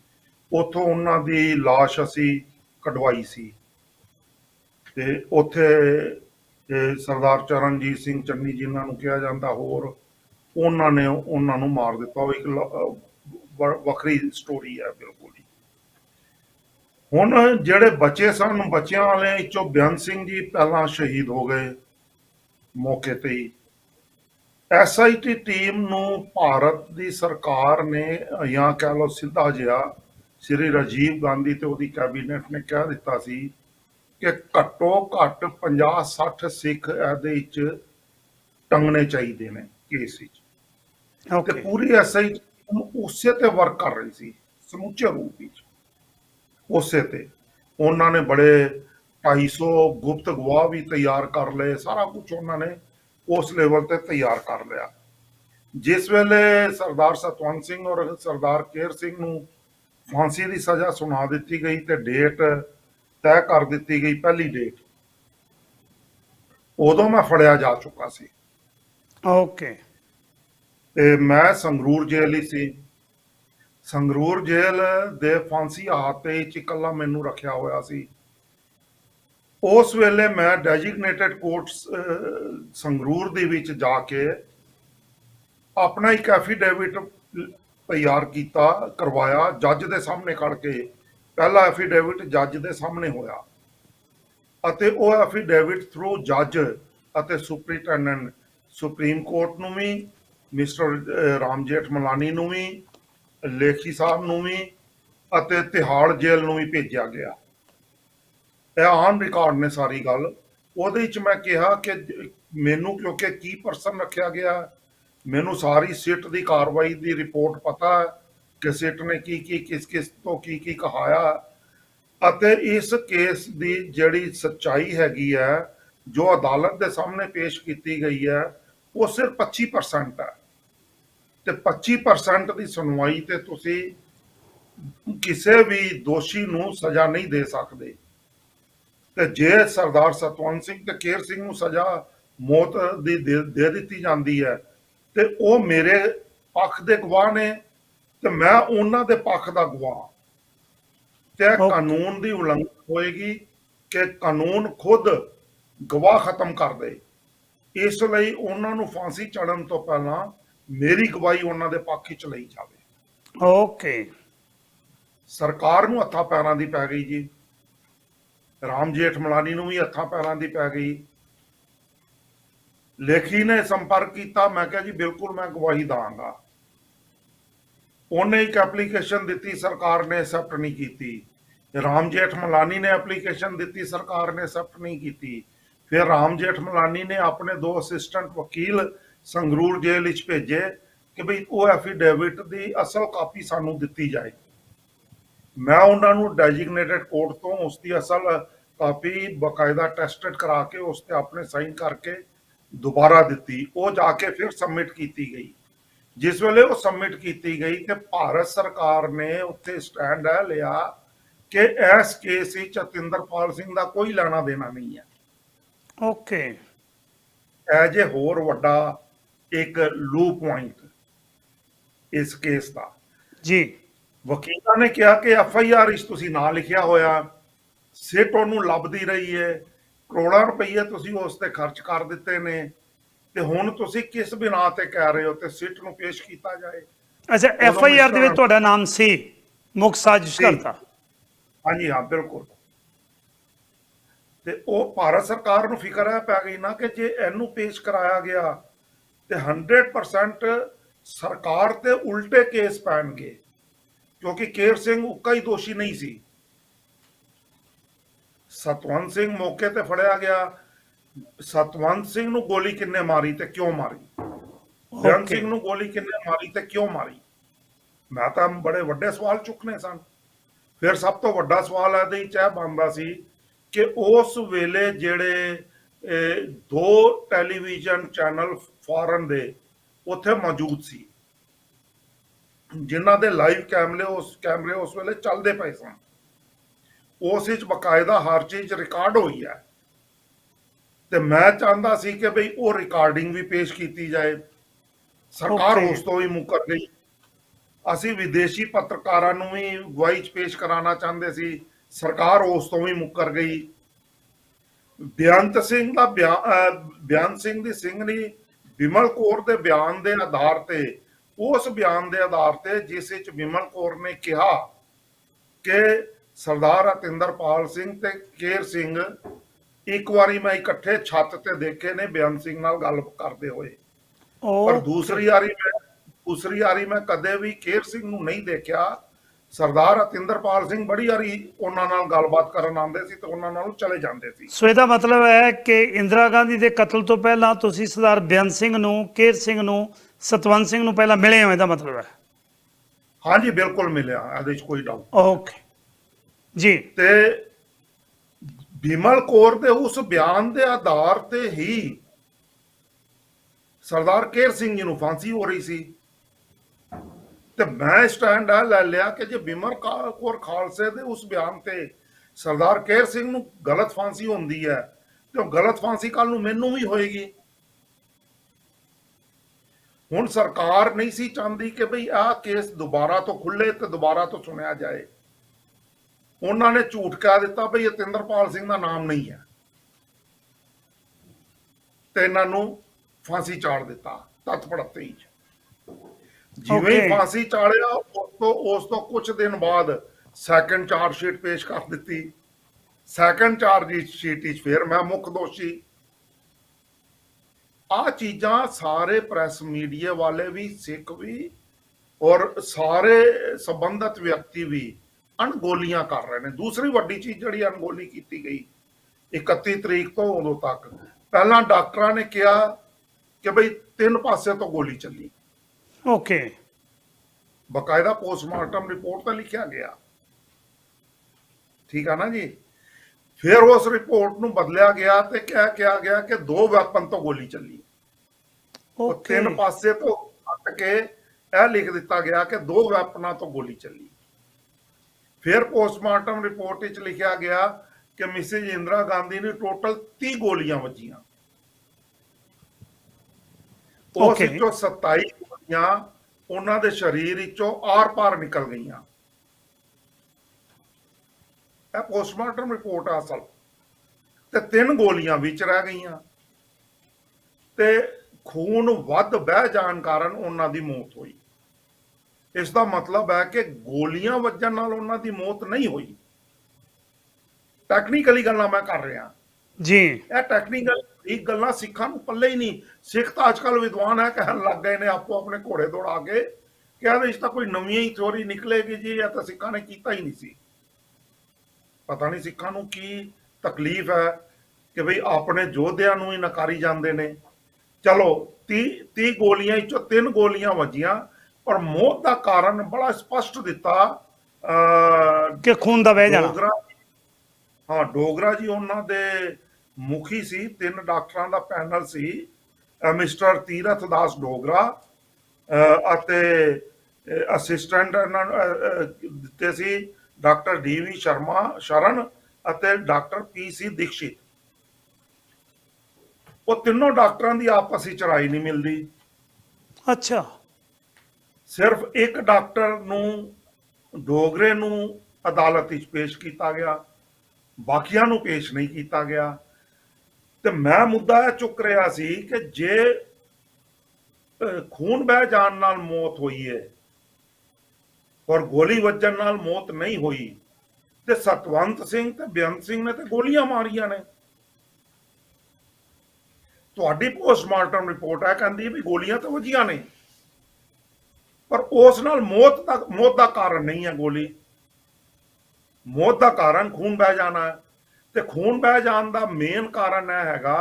[SPEAKER 2] ਉੱਥੋਂ ਉਹਨਾਂ ਦੀ লাশ ਅਸੀਂ ਕਢਵਾਈ ਸੀ। ਤੇ ਉੱਥੇ ਸਰਦਾਰ ਚਰਨਜੀਤ ਸਿੰਘ ਚੰਨੀ ਜਿਨ੍ਹਾਂ ਨੂੰ ਕਿਹਾ ਜਾਂਦਾ ਹੋਰ, ਉਹਨਾਂ ਨੇ ਉਹਨਾਂ ਨੂੰ ਮਾਰ ਦਿੱਤਾ। ਉਹ ਇੱਕ ਵੱਖਰੀ ਸਟੋਰੀ ਹੈ ਬਿਲਕੁਲ ਹੀ ਹੁਣ ਜਿਹੜੇ ਬੱਚੇ ਸਨ ਬੱਚਿਆਂ ਵਾਲੇ ਵਿੱਚੋਂ ਬਿਆਨ ਸਿੰਘ ਜੀ ਪਹਿਲਾਂ ਸ਼ਹੀਦ ਹੋ ਗਏ ਮੌਕੇ ਤੇ ਹੀ। ਐਸਆਈਟੀ ਟੀਮ ਨੂੰ ਭਾਰਤ ਦੀ ਸਰਕਾਰ ਨੇ ਜਾਂ ਕਹਿ ਲਓ ਸਿੱਧਾ ਜਿਹਾ ਸ੍ਰੀ ਰਾਜੀਵ ਗਾਂਧੀ ਤੇ ਉਹਦੀ ਕੈਬਨਿਟ ਨੇ ਕਹਿ ਦਿੱਤਾ ਸੀ ਕਿ ਘੱਟੋ ਘੱਟ 50 60 ਸਿੱਖ ਇਹਦੇ ਵਿੱਚ ਟੰਗਣੇ ਚਾਹੀਦੇ ਨੇ ਕੇਸ ਵਿੱਚ। ਤੇ ਪੂਰੀ ਐਸਆਈ ਉਸੇ ਤੇ ਵਰਕ ਕਰ ਰਹੀ ਸੀ, ਸਮੁੱਚੇ ਰੂਪ ਵਿੱਚ। ਉਸੇ ਤੇ। ਉਹਨਾਂ ਨੇ ਬੜੇ 250 ਗੁਪਤ ਗਵਾਹ ਵੀ ਤਿਆਰ ਕਰ ਲਏ, ਸਾਰਾ ਕੁਝ ਉਹਨਾਂ ਨੇ ਉਸ ਲੈਵਲ ਤੇ ਤਿਆਰ ਕਰ ਲਿਆ। ਜਿਸ ਵੇਲੇ ਸਰਦਾਰ ਸਤਵੰਤ ਸਿੰਘ ਔਰ ਸਰਦਾਰ ਕੇਰ ਸਿੰਘ ਨੂੰ ਫਾਂਸੀ ਦੀ ਸਜ਼ਾ ਸੁਣਾ ਦਿੱਤੀ ਗਈ ਤੇ ਡੇਟ ਤੈਅ ਕਰ ਦਿੱਤੀ ਗਈ, ਪਹਿਲੀ ਡੇਟ ਉਦੋਂ ਮੈਂ ਫੜਿਆ ਜਾ ਚੁੱਕਾ ਸੀ।
[SPEAKER 1] ਓਕੇ
[SPEAKER 2] ਤੇ ਮੈਂ ਸੰਗਰੂਰ ਜੇਲ੍ਹ ਹੀ ਸੀ। ਸੰਗਰੂਰ ਜੇਲ੍ਹ ਦੇ ਫਾਂਸੀ ਹਾਤੇ ਵਿੱਚ ਇਕੱਲਾ ਮੈਨੂੰ ਰੱਖਿਆ ਹੋਇਆ ਸੀ। ਉਸ ਵੇਲੇ ਮੈਂ ਡੈਜ਼ਿਗਨੇਟਿਡ ਕੋਰਟਸ ਸੰਗਰੂਰ ਦੇ ਵਿੱਚ ਜਾ ਕੇ ਆਪਣਾ ਇੱਕ ਐਫੀਡੇਵਿਟ ਤਿਆਰ ਕੀਤਾ, ਕਰਵਾਇਆ, ਜੱਜ ਦੇ ਸਾਹਮਣੇ ਖੜ ਕੇ। ਪਹਿਲਾ ਐਫੀਡੇਵਿਟ ਜੱਜ ਦੇ ਸਾਹਮਣੇ ਹੋਇਆ ਅਤੇ ਉਹ ਐਫੀਡੇਵਿਟ ਥਰੂ ਜੱਜ ਅਤੇ ਸੁਪਰੀਟੈਂਡੈਂਟ ਸੁਪਰੀਮ ਕੋਰਟ ਨੂੰ ਵੀ ਮਿਸਟਰ ਰਾਮ ਜੇਠ ਮਲਾਨੀ ਨੂੰ ਵੀ, ਲੇਖੀ ਸਾਹਿਬ ਨੂੰ ਵੀ ਅਤੇ ਤਿਹਾੜ ਜੇਲ੍ਹ ਨੂੰ ਵੀ ਭੇਜਿਆ ਗਿਆ। ਇਹ ਆਨ ਰਿਕਾਰਡ ਨੇ ਸਾਰੀ ਗੱਲ। ਉਹਦੇ ਵਿੱਚ ਮੈਂ ਕਿਹਾ ਕਿ ਮੈਨੂੰ ਕਿਉਂਕਿ ਕੀ ਪਰਸਨ ਰੱਖਿਆ ਗਿਆ, ਮੈਨੂੰ ਸਾਰੀ ਸਿੱਟ ਦੀ ਕਾਰਵਾਈ ਦੀ ਰਿਪੋਰਟ ਪਤਾ ਹੈ ਕਿ ਸਿੱਟ ਨੇ ਕੀ ਕੀ, ਕਿਸ ਕਿਸ ਤੋਂ ਕੀ ਕੀ ਕਹਾਇਆ ਅਤੇ ਇਸ ਕੇਸ ਦੀ ਜਿਹੜੀ ਸੱਚਾਈ ਹੈਗੀ ਹੈ, ਜੋ ਅਦਾਲਤ ਦੇ ਸਾਹਮਣੇ ਪੇਸ਼ ਕੀਤੀ ਗਈ ਹੈ, ਉਹ ਸਿਰਫ 25% ਹੈ। ਤੇ 25% ਦੀ ਸੁਣਵਾਈ ਤੇ ਤੁਸੀਂ ਕਿਸੇ ਵੀ ਦੋਸ਼ੀ ਨੂੰ ਸਜ਼ਾ ਨਹੀਂ ਦੇ ਸਕਦੇ। ਤੇ ਜੇ ਸਰਦਾਰ ਸਤਵੰਤ ਸਿੰਘ ਤੇ ਕੇਰ ਸਿੰਘ ਨੂੰ ਸਜ਼ਾ ਮੌਤ ਦੀ ਦੇ ਦਿੱਤੀ ਜਾਂਦੀ ਹੈ ਤੇ ਉਹ ਮੇਰੇ ਪੱਖ ਦੇ ਗਵਾਹ ਨੇ ਤੇ ਮੈਂ ਉਹਨਾਂ ਦੇ ਪੱਖ ਦਾ ਗਵਾਹ ਤੇ. ਕਾਨੂੰਨ ਦੀ ਉਲੰਘਣਾ ਹੋਏਗੀ ਕਿ ਕਾਨੂੰਨ ਖੁਦ ਗਵਾਹ ਖਤਮ ਕਰ ਦੇ। ਇਸ ਲਈ ਉਹਨਾਂ ਨੂੰ ਫਾਂਸੀ ਚੜਨ ਤੋਂ ਪਹਿਲਾਂ ਮੇਰੀ ਗਵਾਹੀ ਉਹਨਾਂ ਦੇ ਪੱਖ ਵਿੱਚ ਲਈ ਜਾਵੇ।
[SPEAKER 1] ਓਕੇ।
[SPEAKER 2] ਸਰਕਾਰ ਨੂੰ ਹੱਥਾਂ ਪੈਰਾਂ ਦੀ ਪੈ ਗਈ ਜੀ। ਰਾਮ ਜੇਠ ਮਲਾਨੀ ਨੂੰ ਵੀ ਹੱਥਾਂ ਪੈਰਾਂ ਦੀ ਪੈ ਗਈ। ਲੇਖੀ ਨੇ ਸੰਪਰਕ ਕੀਤਾ ਮੈਂ ਕਿਹਾ ਜੀ ਬਿਲਕੁਲ ਮੈਂ ਗਵਾਹੀ ਦਾਂਗਾ। ਉਹਨੇ ਇੱਕ ਐਪਲੀਕੇਸ਼ਨ ਦਿੱਤੀ ਸਰਕਾਰ ਨੇ ਐਕਸੈਪਟ ਨਹੀਂ ਕੀਤੀ। ਰਾਮ ਜੇਠ ਮਲਾਨੀ ਨੇ ਐਪਲੀਕੇਸ਼ਨ ਦਿੱਤੀ ਸਰਕਾਰ ਨੇ ਐਕਸੈਪਟ ਨਹੀਂ ਕੀਤੀ। ਫਿਰ ਰਾਮ ਜੇਠ ਮਲਾਨੀ ਨੇ ਆਪਣੇ ਦੋ ਅਸਿਸਟੈਂਟ ਵਕੀਲ ਸੰਗਰੂਰ ਜੇਲ੍ਹ ਵਿੱਚ ਭੇਜੇ ਕਿ ਭਈ ਉਹ ਐਫੀਡੇਵਿਟ ਦੀ ਅਸਲ ਕਾਪੀ ਸਾਨੂੰ ਦਿੱਤੀ ਜਾਏ। ਮੈਂ ਉਹਨਾਂ ਨੂੰ ਡੈਜ਼ਿਗਨੇਟਿਡ ਕੋਰਟ ਤੋਂ ਉਸ ਦੀ ਅਸਲ ਕਾਪੀ ਬਕਾਇਦਾ ਟੈਸਟਡ ਕਰਾ ਕੇ ਉਸ ਤੇ ਆਪਣੇ ਸਾਈਨ ਕਰਕੇ ਦੁਬਾਰਾ ਦਿੱਤੀ। ਉਹ ਜਾ ਕੇ ਫਿਰ ਸਬਮਿਟ ਕੀਤੀ ਗਈ। ਜਿਸ ਵੇਲੇ ਉਹ ਸਬਮਿਟ ਕੀਤੀ ਗਈ ਤੇ ਭਾਰਤ ਸਰਕਾਰ ਨੇ ਉੱਥੇ ਸਟੈਂਡ ਹੈ ਲਿਆ ਕਿ ਇਸ ਕੇਸ ਵਿੱਚ ਜਤਿੰਦਰਪਾਲ ਸਿੰਘ ਦਾ ਕੋਈ ਲੈਣਾ ਦੇਣਾ ਨਹੀਂ ਹੈ।
[SPEAKER 1] ਓਕੇ
[SPEAKER 2] ਐਜ ਏ ਹੋਰ ਵੱਡਾ ਇੱਕ ਲੂ ਪੁਆਇੰਟ ਇਸ ਕੇਸ ਦਾ।
[SPEAKER 1] ਜੀ।
[SPEAKER 2] ਵਕੀਲਾਂ ਨੇ ਕਿਹਾ ਕਿ ਐਫ ਆਈ ਆਰ ਇਸ ਤੁਸੀਂ ਨਾਂ ਲਿਖਿਆ ਹੋਇਆ ਸਿਟ ਉਹਨੂੰ ਲੱਭਦੀ ਰਹੀ ਹੈ ਕਰੋੜਾਂ ਰੁਪਏ ਤੁਸੀਂ ਉਸ ਤੇ ਖਰਚ ਕਰ ਦਿੱਤੇ ਨੇ ਤੇ ਹੁਣ ਤੁਸੀਂ ਕਿਸ ਬਿਨਾ ਤੇ ਕਹਿ ਰਹੇ ਹੋ ਤੇ ਸਿੱਟ ਨੂੰ ਪੇਸ਼ ਕੀਤਾ ਜਾਏ?
[SPEAKER 1] ਅੱਛਾ ਐਫ ਆਈ ਆਰ ਦੇ ਵਿੱਚ ਤੁਹਾਡਾ ਨਾਮ ਸੀ ਮੁੱਖ ਸਾਜ਼ਿਸ਼
[SPEAKER 2] ਸੀ।
[SPEAKER 1] ਕਰਤਾ।
[SPEAKER 2] ਹਾਂਜੀ ਹਾਂ ਬਿਲਕੁਲ। ਤੇ ਉਹ ਭਾਰਤ ਸਰਕਾਰ ਨੂੰ ਫਿਕਰ ਹੈ ਪੈ ਗਈ ਨਾ ਕਿ ਜੇ ਇਹਨੂੰ ਪੇਸ਼ ਕਰਾਇਆ ਗਿਆ ਤੇ 100% ਸਰਕਾਰ ਤੇ ਉਲਟੇ ਕੇਸ ਪੈਣਗੇ ਕਿਉਂਕਿ ਕੇਰ ਸਿੰਘ ਉੱਕਾ ਹੀ ਦੋਸ਼ੀ ਨਹੀਂ ਸੀ। ਸਤਵੰਤ ਸਿੰਘ ਮੌਕੇ ਤੇ ਫੜਿਆ ਗਿਆ। ਸਤਵੰਤ ਸਿੰਘ ਨੂੰ ਗੋਲੀ ਕਿੰਨੇ ਮਾਰੀ ਤੇ ਕਿਉਂ ਮਾਰੀ?
[SPEAKER 1] Okay.
[SPEAKER 2] ਸਿੰਘ ਨੂੰ ਗੋਲੀ ਕਿੰਨੇ ਮਾਰੀ ਤੇ ਕਿਉਂ ਮਾਰੀ? ਮੈਂ ਤਾਂ ਬੜੇ ਵੱਡੇ ਸਵਾਲ ਚੁੱਕਨੇ ਸਨ। ਫਿਰ ਸਭ ਤੋਂ ਵੱਡਾ ਸਵਾਲ ਹੀ ਚਾਹ ਬਣਦਾ ਸੀ ਕਿ ਉਸ ਵੇਲੇ ਜਿਹੜੇ ਦੋ ਟੈਲੀਵਿਜ਼ਨ ਚੈਨਲ ਫੋਰਨ ਦੇ ਉੱਥੇ ਮੌਜੂਦ ਸੀ। ਜਿਨ੍ਹਾਂ ਦੇ ਲਾਈਵ ਕੈਮਰੇ ਉਸ ਕੈਮਰੇ ਉਸ ਵੇਲੇ ਚੱਲਦੇ ਪਏ ਸਨ। ਉਸ ਵਿੱਚ ਬਕਾਇਦਾ ਹਰ ਚੀਜ਼ ਰਿਕਾਰਡ ਹੋਈ ਹੈ। ਤੇ ਮੈਂ ਚਾਹੁੰਦਾ ਸੀ ਕਿ ਭਈ ਉਹ ਰਿਕਾਰਡਿੰਗ ਵੀ ਪੇਸ਼ ਕੀਤੀ ਜਾਏ। ਸਰਕਾਰ. ਉਸ ਤੋਂ ਵੀ ਮੁੱਕਰ ਗਈ। ਅਸੀਂ ਵਿਦੇਸ਼ੀ ਪੱਤਰਕਾਰਾਂ ਨੂੰ ਵੀ ਗਵਾਹੀ 'ਚ ਪੇਸ਼ ਕਰਾਉਣਾ ਚਾਹੁੰਦੇ ਸੀ। ਸਰਕਾਰ ਉਸ ਤੋਂ ਵੀ ਮੁੱਕਰ ਗਈ। ਬੇਅੰਤ ਸਿੰਘ ਦਾ ਬਿਆਨ ਸਿੰਘ ਦੀ ਸਿੰਘਣੀ ਵਿਮਲ ਕੌਰ ਦੇ ਬਿਆਨ ਦੇ ਆਧਾਰ ਤੇ ਉਸ ਬਿਆਨ ਦੇ ਆਧਾਰ ਤੇ ਜਿਸ ਵਿੱਚ ਵਿਮਲ ਕੌਰ ਨੇ ਕਿਹਾ ਕਿ ਸਰਦਾਰ ਅਤਿੰਦਰਪਾਲ ਸਿੰਘ ਤੇ ਕੇਰ ਸਿੰਘ ਇੱਕ ਵਾਰੀ ਮੈਂ ਇਕੱਠੇ ਛੱਤ ਤੇ ਦੇਖੇ ਨੇ ਬੇਅੰਤ ਸਿੰਘ ਨਾਲ ਗੱਲ ਕਰਦੇ ਹੋਏ। ਪਰ
[SPEAKER 1] ਉਹ
[SPEAKER 2] ਦੂਸਰੀ ਵਾਰੀ ਮੈਂ ਦੂਸਰੀ ਵਾਰੀ ਮੈਂ ਕਦੇ ਵੀ ਕੇਰ ਸਿੰਘ ਨੂੰ ਨਹੀਂ ਦੇਖਿਆ। ਸਰਦਾਰ ਅਤਿੰਦਰਪਾਲ ਸਿੰਘ ਬੜੀ ਵਾਰੀ ਉਹਨਾਂ ਨਾਲ ਗੱਲਬਾਤ ਕਰਨ ਆਉਂਦੇ ਸੀ ਤੇ ਉਹਨਾਂ ਨਾਲ ਚਲੇ ਜਾਂਦੇ ਸੀ।
[SPEAKER 1] ਸੋ ਇਹਦਾ ਮਤਲਬ ਹੈ ਕਿ ਇੰਦਰਾ ਗਾਂਧੀ ਦੇ ਕਤਲ ਤੋਂ ਪਹਿਲਾਂ ਤੁਸੀਂ ਸਰਦਾਰ ਬੇਅੰਤ ਸਿੰਘ ਨੂੰ ਕੇਰ ਸਿੰਘ ਨੂੰ ਸਤਵੰਤ ਸਿੰਘ ਨੂੰ ਪਹਿਲਾਂ ਮਿਲੇ ਹੋ ਇਹਦਾ ਮਤਲਬ ਹੈ?
[SPEAKER 2] ਹਾਂਜੀ ਬਿਲਕੁਲ ਮਿਲਿਆ ਇਹਦੇ 'ਚ ਕੋਈ ਡਾਊਟ
[SPEAKER 1] ਓਕੇ ਜੀ।
[SPEAKER 2] ਤੇ ਬਿਮਲ ਕੌਰ ਦੇ ਉਸ ਬਿਆਨ ਦੇ ਆਧਾਰ ਤੇ ਹੀ ਸਰਦਾਰ ਕੇਰ ਸਿੰਘ ਜੀ ਨੂੰ ਫਾਂਸੀ ਹੋ ਰਹੀ ਸੀ। ਤੇ ਮੈਂ ਸਟੈਂਡ ਆ ਲੈ ਲਿਆ ਕਿ ਜੇ ਬਿਮਰ ਕਾ- ਕੌਰ ਖਾਲਸੇ ਦੇ ਉਸ ਬਿਆਨ ਤੇ ਸਰਦਾਰ ਕੇਰ ਸਿੰਘ ਨੂੰ ਗਲਤ ਫਾਂਸੀ ਹੁੰਦੀ ਹੈ, ਤੇ ਉਹ ਗਲਤ ਫਾਂਸੀ ਕੱਲ ਨੂੰ ਮੈਨੂੰ ਵੀ ਹੋਏਗੀ। ਹੁਣ ਸਰਕਾਰ ਨਹੀਂ ਸੀ ਚਾਹੁੰਦੀ ਕਿ ਭਈ ਆਹ ਕੇਸ ਦੁਬਾਰਾ ਤੋਂ ਖੁੱਲੇ ਤੇ ਦੁਬਾਰਾ ਤੋਂ ਸੁਣਿਆ ਜਾਏ। ਉਹਨਾਂ ਨੇ ਝੂਠ ਕਹਿ ਦਿੱਤਾ ਭਈ ਅਤਿੰਦਰਪਾਲ ਸਿੰਘ ਦਾ ਨਾਮ ਨਹੀਂ ਹੈ। ਤੇ ਇਹਨਾਂ ਨੂੰ ਫਾਂਸੀ ਚਾੜ ਦਿੱਤਾ ਤੱਤ ਪੜਤੇ ਹੀ। ਜਿਵੇਂ ਹੀ
[SPEAKER 1] Okay.
[SPEAKER 2] ਫਾਂਸੀ ਚਾੜਿਆ ਉਸ ਤੋਂ ਉਸ ਤੋਂ ਕੁਝ ਦਿਨ ਬਾਅਦ ਸੈਕੰਡ ਚਾਰਜ ਸ਼ੀਟ ਪੇਸ਼ ਕਰ ਦਿੱਤੀ। ਸੈਕੰਡ ਚਾਰਜ ਸ਼ੀਟ ਵਿੱਚ ਫਿਰ ਮੈਂ ਮੁੱਖ ਦੋਸ਼ੀ। ਆ ਚੀਜ਼ਾਂ ਸਾਰੇ ਪ੍ਰੈਸ ਮੀਡੀਆ ਵਾਲੇ ਵੀ ਸਿੱਖ ਵੀ ਔਰ ਸਾਰੇ ਸੰਬੰਧਿਤ ਵਿਅਕਤੀ ਵੀ ਅਣਗੋਲੀਆਂ ਕਰ ਰਹੇ ਨੇ। ਦੂਸਰੀ ਵੱਡੀ ਚੀਜ਼ ਜਿਹੜੀ ਅਣਗੋਲੀ ਕੀਤੀ ਗਈ 31 ਤਰੀਕ ਤੋਂ ਉਦੋਂ ਤੱਕ। ਪਹਿਲਾਂ ਡਾਕਟਰਾਂ ਨੇ ਕਿਹਾ ਕਿ ਬਈ ਤਿੰਨ ਪਾਸੇ ਤੋਂ ਗੋਲੀ ਚੱਲੀ।
[SPEAKER 1] ਓਕੇ
[SPEAKER 2] ਬਕਾਇਦਾ ਪੋਸਟਮਾਰਟਮ ਰਿਪੋਰਟ ਤੇ ਲਿਖਿਆ ਗਿਆ। ਠੀਕ ਆ ਨਾ ਜੀ? ਫਿਰ ਉਸ ਰਿਪੋਰਟ ਨੂੰ ਬਦਲਿਆ ਗਿਆ ਤੇ ਕਿਹਾ ਕਿਹਾ ਗਿਆ ਕਿ ਦੋ ਵੈਪਨ ਤੋਂ ਗੋਲੀ ਚੱਲੀ। ਉਹ
[SPEAKER 1] ਓਕੇ
[SPEAKER 2] ਤਿੰਨ ਪਾਸੇ ਤੋਂ ਕੱਟ ਕੇ ਇਹ ਲਿਖ ਦਿੱਤਾ ਗਿਆ ਕਿ ਦੋ ਵੈਪਨਾਂ ਤੋਂ ਗੋਲੀ ਚੱਲੀ। ਫਿਰ ਪੋਸਟਮਾਰਟਮ ਰਿਪੋਰਟ ਵਿੱਚ ਲਿਖਿਆ ਗਿਆ ਕਿ ਮਿਸਿਸ ਇੰਦਰਾ ਗਾਂਧੀ ਨੇ ਟੋਟਲ 30 ਗੋਲੀਆਂ ਵੱਜੀਆਂ। ਉਸ. ਵਿੱਚੋਂ 27 ਗੋਲੀਆਂ ਉਹਨਾਂ ਦੇ ਸਰੀਰ ਵਿੱਚੋਂ ਆਰ-ਪਾਰ ਨਿਕਲ ਗਈਆਂ। ਇਹ ਪੋਸਟਮਾਰਟਮ ਰਿਪੋਰਟ ਆ ਅਸਲ। ਤੇ ਤਿੰਨ ਗੋਲੀਆਂ ਵਿੱਚ ਰਹਿ ਗਈਆਂ। ਤੇ ਖੂਨ ਵੱਧ ਵਹਿ ਜਾਣ ਕਾਰਨ ਉਹਨਾਂ ਦੀ ਮੌਤ ਹੋਈ। ਇਸ ਦਾ ਮਤਲਬ ਹੈ ਕਿ ਗੋਲੀਆਂ ਵੱਜਣ ਨਾਲ ਉਹਨਾਂ ਦੀ ਮੌਤ ਨਹੀਂ ਹੋਈ। ਟੈਕਨੀਕਲੀ ਗੱਲਾਂ ਮੈਂ ਕਰ ਰਿਹਾ।
[SPEAKER 1] ਜੀ।
[SPEAKER 2] ਇਹ ਟੈਕਨੀਕਲ ਇਹ ਗੱਲਾਂ ਸਿੱਖਾਂ ਨੂੰ ਪੱਲੇ ਹੀ ਨਹੀਂ। ਸਿੱਖ ਤਾਂ ਅੱਜਕੱਲ ਵਿਦਵਾਨ ਹੈ ਕਹਿਣ ਲੱਗ ਗਏ ਨੇ ਆਪੋ ਆਪਣੇ ਘੋੜੇ ਦੌੜਾ ਕੇ। ਕਿ ਇਹਦੇ ਵਿੱਚ ਤਾਂ ਕੋਈ ਨਵੀਂ ਹੀ ਥਿਉਰੀ ਨਿਕਲੇਗੀ ਜੀ ਇਹ ਤਾਂ ਸਿੱਖਾਂ ਨੇ ਕੀਤਾ ਹੀ ਨਹੀਂ ਸੀ। ਪਤਾ ਨਹੀਂ ਸਿੱਖਾਂ ਨੂੰ ਕੀ ਤਕਲੀਫ ਹੈ ਕਿ ਭਈ ਆਪਣੇ ਯੋਧਿਆਂ ਨੂੰ ਹੀ ਨਕਾਰੀ ਜਾਂਦੇ ਨੇ। ਚਲੋ 30 30 ਗੋਲੀਆਂ ਵਿੱਚੋਂ ਤਿੰਨ ਗੋਲੀਆਂ ਵੱਜੀਆਂ ਪਰ ਮੌਤ ਦਾ ਕਾਰਨ ਬੜਾ ਸਪਸ਼ਟ ਦਿੱਤਾ
[SPEAKER 1] ਕਿ ਖੂਨ ਦਾ ਵਹਿ ਜਾਣਾ।
[SPEAKER 2] ਹਾਂ ਡੋਗਰਾ ਜੀ ਉਹਨਾਂ ਦੇ ਮੁਖੀ ਸੀ ਤਿੰਨ ਡਾਕਟਰਾਂ ਦਾ ਪੈਨਲ ਸੀ ਮਿਸਟਰ ਤੀਰਥ ਦਾਸ ਡੋਗਰਾ ਅਤੇ ਅਸਿਸਟੈਂਟ ਇਹਨਾਂ ਦਿੱਤੇ ਸੀ doctor D V Sharma Sharan ਅਤੇ ਡਾਕਟਰ ਪੀ ਸੀ ਦੀਕਸ਼ਿਤ। ਉਹ ਤਿੰਨੋਂ ਡਾਕਟਰਾਂ ਦੀ ਆਪਸ ਵਿੱਚ ਰਾਈ ਨਹੀਂ ਮਿਲਦੀ।
[SPEAKER 1] ਅੱਛਾ।
[SPEAKER 2] ਸਿਰਫ ਇੱਕ ਡਾਕਟਰ ਨੂੰ ਡੋਗਰੇ ਨੂੰ ਅਦਾਲਤ ਵਿੱਚ ਪੇਸ਼ ਕੀਤਾ ਗਿਆ ਬਾਕੀਆਂ ਨੂੰ ਪੇਸ਼ ਨਹੀਂ ਕੀਤਾ ਗਿਆ। ਤੇ ਮੈਂ ਮੁੱਦਾ ਇਹ ਚੁੱਕ ਰਿਹਾ ਸੀ ਕਿ ਜੇ ਖੂਨ ਬਹਿ ਜਾਣ ਨਾਲ ਮੌਤ ਹੋਈ ਹੈ ਔਰ ਗੋਲੀ ਵੱਜਣ ਨਾਲ ਮੌਤ ਨਹੀਂ ਹੋਈ, ਤੇ ਸਤਵੰਤ ਸਿੰਘ ਤੇ ਬੇਅੰਤ ਸਿੰਘ ਨੇ ਤੇ ਗੋਲੀਆਂ ਮਾਰੀਆਂ ਨੇ। ਤੁਹਾਡੀ ਪੋਸਟਮਾਰਟਮ ਰਿਪੋਰਟ ਹੈ ਕਹਿੰਦੀ ਵੀ ਗੋਲੀਆਂ ਤਾਂ ਵੱਜੀਆਂ ਨੇ, ਪਰ ਉਸ ਨਾਲ ਮੌਤ ਦਾ ਮੌਤ ਦਾ ਕਾਰਨ ਨਹੀਂ ਹੈ ਗੋਲੀ। ਮੌਤ ਦਾ ਕਾਰਨ ਖੂਨ ਬਹਿ ਜਾਣਾ ਹੈ। ਤੇ ਖੂਨ ਬਹਿ ਜਾਣ ਦਾ ਮੇਨ ਕਾਰਨ ਇਹ ਹੈਗਾ